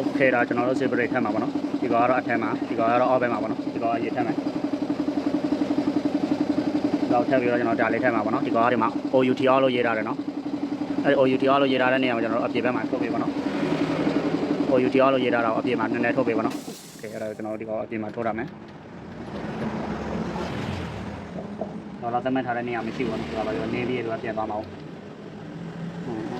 โอเคဒါကျွန်တော်တို့ separate ထပ်မှာပေါ့နော်ဒီကောင်ကတော့အထက်မှာဒီကောင်ကတော့အောက်ဘက်မှာပေါ့နော်ဒီကောင်ကအရေးထက်မှာတော့ထပ်ပြီးတော့ကျွန်တော်ဒါလေးထပ်မှာပေါ့နော်ဒီကောင်ကဒီမှာ OUT အောက်လို့ရေးထားတယ်နော်အဲ OUT အောက်လို့ရေးထားတဲ့နေရာမှာကျွန်တော်တို့အပြင်ဘက်မှာထုတ်ပေးပေါ့နော် OUT အောက်လို့ရေးထားတာကိုအပြင်မှာနည်းနည်းထုတ်ပေးပေါ့နော်โอเคအဲ့ဒါကျွန်တော်တို့ဒီကောင်အပြင်မှာထုတ်ရမယ်တော့တော့သတ်မှတ်ထားတဲ့နေရာမရှိဘူးနော်ဒီကောင်ကလည်းနေလေးတွေကပြန်သွားမှာဟုတ်ဒီတော့ကျွန်တော်တို့ဒီကောင်ထပ်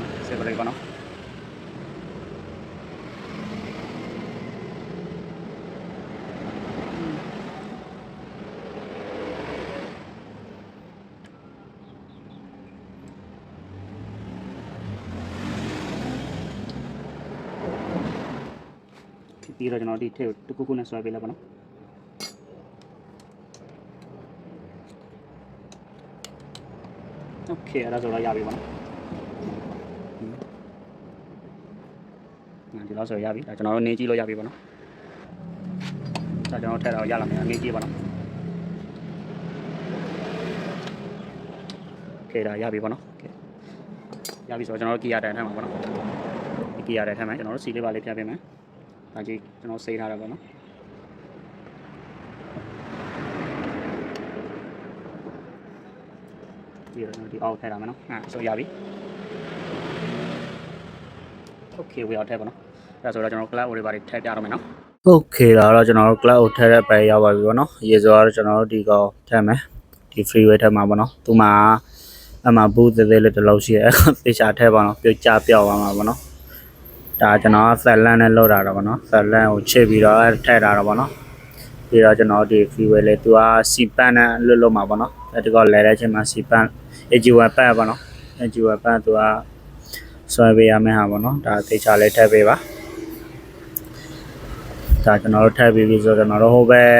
မှာ separate ပေါ့နော်ပြီးတော့ကျွန်တော်ဒီထည့်ကိုတစ်ခုခုနဲ့ဆွဲပေး လောက်ဆိုရပြီဒါကျွန်တော်တို့နင်းကြည့်လို့ရပြီပေါ့နော်ဒါကျွန်တော်ထည့်တော့ရလာမယ်နင်းကြည့်ပါနော်ကဲဒါရပြီပေါ့နော်ကဲရပြီဆိုတော့ကျွန်တော်တို့ကီယာတိုင်ထားမှာပေါ့နော်ဒီကီယာတိုင်ထားမှာကျွန်တော်တို့စီလေးပါလေးပြပေးမယ်ဒါကြီးကျွန်တော်စိတ်ထားတာပေါ့နော်ဒီတော့ဒီအောက်ထည့်တာမယ်နော်အဲဆိုရပြီ okay we are ထည့်ပါနော် အဲဆိုတော့ကျွန်တော် class order ဘာတွေထည့်ပြတော့မယ်နော်โอเคဒါတော့ကျွန်တော်တို့ class ကိုထည့်တဲ့ပဲရောက်ပါပြီပေါ့နော်ရေဆိုတော့ကျွန်တော်တို့ဒီကောထည့်မယ်ဒီ freeway ထည့်မှာပေါ့နော်သူမှာအမှဘူးသေးသေးလေးတစ်လုံးရှိရဲသေချာထည့်ပါတော့ပြုတ်ကြပြောက်သွားမှာပေါ့နော် ဒါကျွန်တော်ဆက်လန့်နဲ့လောက်တာတော့ဗောနော်ဆက်လန့်ကိုချစ်ပြီးတော့ထည့်တာတော့ဗောနော်ပြီးတော့ကျွန်တော်ဒီ freeway လေးသူကစီပန့်နဲ့လွတ်လွတ်မှာဗောနော်အဲဒီကောလဲတဲ့အချိန်မှာစီပန့် AG1 ပတ်ဗောနော် AG1 ပတ်သူကဆွဲပေးရမယ့်ဟာဗောနော်ဒါသေချာလေးထည့်ပေးပါ ဒါကျွန်တော်တို့ထည့်ပြီးပြီဆိုတော့ကျွန်တော်တို့ဟိုဘက်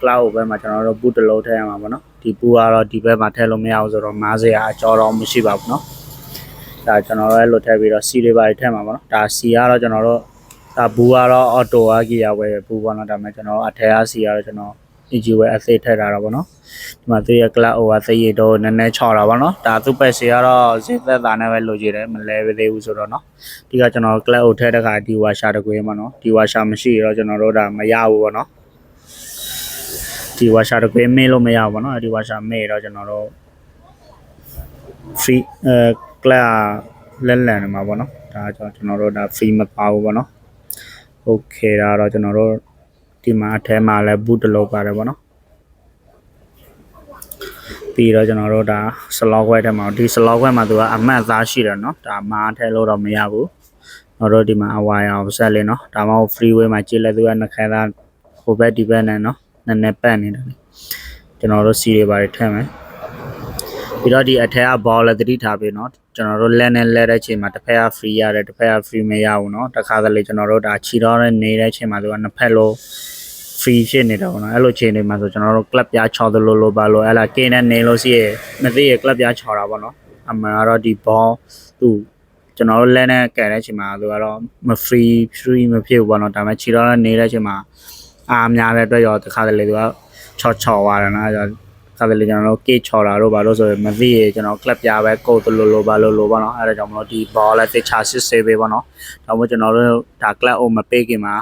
cloud ဘက်မှာကျွန်တော်တို့ boot တစ်လုံးထည့်ရမှာဗောနော်ဒီပူကတော့ဒီဘက်မှာထည့်လို့မရဘူးဆိုတော့90ရာအကျော်တော့မရှိပါဘူးနော်ဒါကျွန်တော်တို့အဲ့လိုထည့်ပြီးတော့စီတွေပါထည့်မှာပေါ့နော်ဒါစီကတော့ကျွန်တော်တို့ဒါဘူးကတော့အော်တိုအားကြီးရဝယ်ဘူးပေါ့နော်ဒါပေမဲ့ကျွန်တော်အထက်အားစီကတော့ကျွန်တော် EG ဝယ်အသေးထည့်ထားတာပေါ့နော်ဒီမှာသူရဲ့ class over သိရတော့နည်းနည်းချော်တာပေါ့နော်ဒါသူ့ပဲစီကတော့ဇက်သက်တာနဲ့ပဲလိုချင်တယ်မလဲပဲသေးဘူးဆိုတော့နော်ဒီကကျွန်တော် class ကိုထည့်တဲ့ခါဒီဝါရှာတကွေးပေါ့နော်ဒီဝါရှာမရှိတော့ကျွန်တော်တို့ဒါမရဘူးပေါ့နော်ဒီဝါရှာတကွေးမေးလို့မရဘူးပေါ့နော်ဒီဝါရှာမေးတော့ကျွန်တော်တို့ free အဲ class လက်လန်နေမှာပေါ့နော်ဒါကြောင့်ကျွန်တော်တို့ဒါ free မပါဘူးပေါ့နော် okay ဒါတော့ကျွန်တော်တို့ ဒီမှာအထဲမှာလည်း boot တစ်လုံးပါတယ်ပေါ့နော်ပြီးတော့ကျွန်တော်တို့ဒါ slot ခွဲထဲမှာဒီ slot ခွဲမှာသူကအမှတ်သားရှိတယ်နော်ဒါမားထဲလို့တော့မရဘူးကျွန်တော်တို့ဒီမှာအဝါရအောင်ဆက်လေးနော်ဒါမှမဟုတ် freeway မှာကြည့်လဲသူကနှခဲသားဟိုဘက်ဒီဘက်နဲ့နော်နည်းနည်းပတ်နေတယ်လေကျွန်တော်တို့စီတွေပါတယ်ထည့်မယ် ပြီးတော့ဒီအထက်က ball လည်းသတိထားပြီးနော်ကျွန်တော်တို့လက်နဲ့လက်တဲ့အချိန်မှာတစ်ဖက်က free ရတယ်တစ်ဖက်က free မရဘူးနော်တခါတလေကျွန်တော်တို့ဒါခြေတော်နဲ့နေတဲ့အချိန်မှာသူကနှစ်ဖက်လုံး free ဖြစ်နေတာပေါ့နော်အဲ့လိုချိန်တွေမှာဆိုကျွန်တော်တို့ club ပြချော်သလိုလိုပါလို့အဲ့လားကင်းနဲ့နေလို့ရှိရမသိရ club ပြချော်တာပေါ့နော်အမှန်ကတော့ဒီ ball သူကျွန်တော်တို့လက်နဲ့ကန်တဲ့အချိန်မှာသူကတော့မ free free မဖြစ်ဘူးပေါ့နော်ဒါပေမဲ့ခြေတော်နဲ့နေတဲ့အချိန်မှာအားများတဲ့အတွက်ရောတခါတလေသူကချော်ချော်သွားတယ်နော်အဲ့တော့ ခါတယ်လေကျွန်တော်တို့ cake ချော်တာတို့ဘာလို့ဆိုရင်မသိရကျွန်တော် club ပြားပဲကိုယ်တလို့လို့ဘာလို့လို့ပေါ့နော်အဲ့ဒါကြောင့်မလို့ဒီ ball လည်းတစ်ချာစစ်ဆေးပေးပေါ့နော်ဒါမှမဟုတ်ကျွန်တော်တို့ဒါ club ကိုမပေးခင်မှာ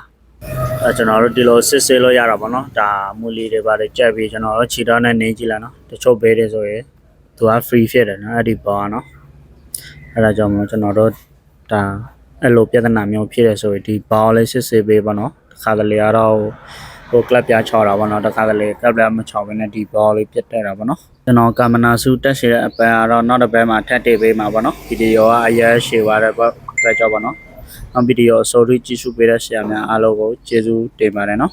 အဲကျွန်တော်တို့ဒီလိုစစ်ဆေးလို့ရတာပေါ့နော်ဒါမူလီတွေပါတယ်ကြက်ပြီးကျွန်တော်တို့ခြေထောက်နဲ့နေကြည့်လာနော်တချို့ဘေးတွေဆိုရင်သူက free ဖြစ်တယ်နော်အဲ့ဒီ ball နော်အဲ့ဒါကြောင့်မလို့ကျွန်တော်တို့ဒါအဲ့လိုပြဿနာမျိုးဖြစ်တယ်ဆိုရင်ဒီ ball လေးစစ်ဆေးပေးပေါ့နော်တစ်ခါတလေကတော့ ဟို club ပြားချော်တာပေါ့နော်တစ်ခါတလေ club ပြားမချော်ဘဲနဲ့ဒီ ball လေးပြတ်တက်တာပေါ့နော်ကျွန်တော်ကာမနာစုတက်ရှိတဲ့အပန်ကတော့နောက်တစ်ပတ်မှာထပ်တေးပေးမှာပေါ့နော်ဗီဒီယိုကအရင်ရှေ့သွားတဲ့ပေါ့အတွက်ကြောင့်ပေါ့နော်နောက်ဗီဒီယိုအစိုးရကြည့်ရှုပေးတဲ့ဆရာများအားလုံးကိုကျေးဇူးတင်ပါတယ်နော်